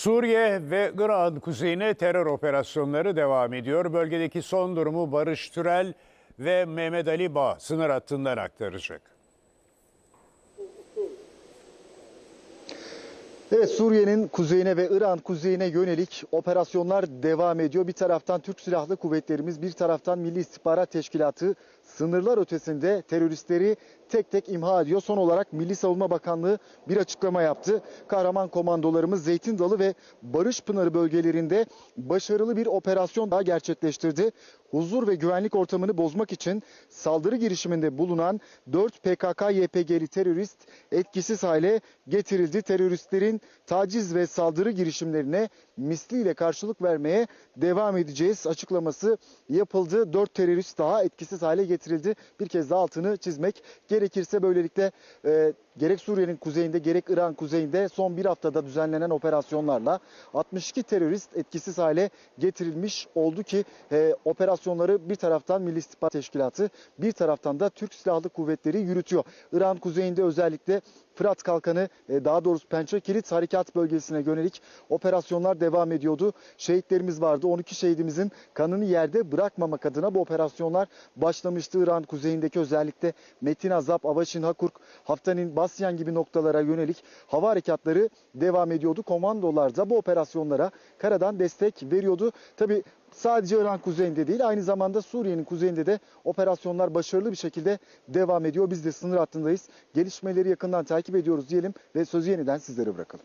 Suriye ve Irak'ın kuzeyine terör operasyonları devam ediyor. Bölgedeki son durumu Barış Türel ve Mehmet Ali Bağ sınır hattından aktaracak. Evet Suriye'nin kuzeyine ve İran kuzeyine yönelik operasyonlar devam ediyor. Bir taraftan Türk Silahlı Kuvvetlerimiz, bir taraftan Milli İstihbarat Teşkilatı sınırlar ötesinde teröristleri tek tek imha ediyor. Son olarak Milli Savunma Bakanlığı bir açıklama yaptı. Kahraman komandolarımız Zeytin Dalı ve Barış Pınarı bölgelerinde başarılı bir operasyon daha gerçekleştirdi. Huzur ve güvenlik ortamını bozmak için saldırı girişiminde bulunan 4 PKK-YPG'li terörist etkisiz hale getirildi. Teröristlerin taciz ve saldırı girişimlerine misliyle karşılık vermeye devam edeceğiz açıklaması yapıldı. 4 terörist daha etkisiz hale getirildi. Bir kez daha altını çizmek gerekirse böylelikle e, gerek Suriye'nin kuzeyinde gerek İran kuzeyinde son bir haftada düzenlenen operasyonlarla 62 terörist etkisiz hale getirilmiş oldu ki e, operasyonları bir taraftan Milli İstihbarat Teşkilatı bir taraftan da Türk Silahlı Kuvvetleri yürütüyor. İran kuzeyinde özellikle Fırat Kalkanı e, daha doğrusu Pençe Kilit Harekat Bölgesi'ne yönelik operasyonlar devam ediyordu. Şehitlerimiz vardı. 12 şehidimizin kanını yerde bırakmamak adına bu operasyonlar başlamıştı. İran kuzeyindeki özellikle Metin Azap, Avaşin Hakurk, Haftanin, Basyan gibi noktalara yönelik hava harekatları devam ediyordu. Komandolar da bu operasyonlara karadan destek veriyordu. Tabi sadece İran kuzeyinde değil aynı zamanda Suriye'nin kuzeyinde de operasyonlar başarılı bir şekilde devam ediyor. Biz de sınır hattındayız. Gelişmeleri yakından takip ediyoruz diyelim ve sözü yeniden sizlere bırakalım.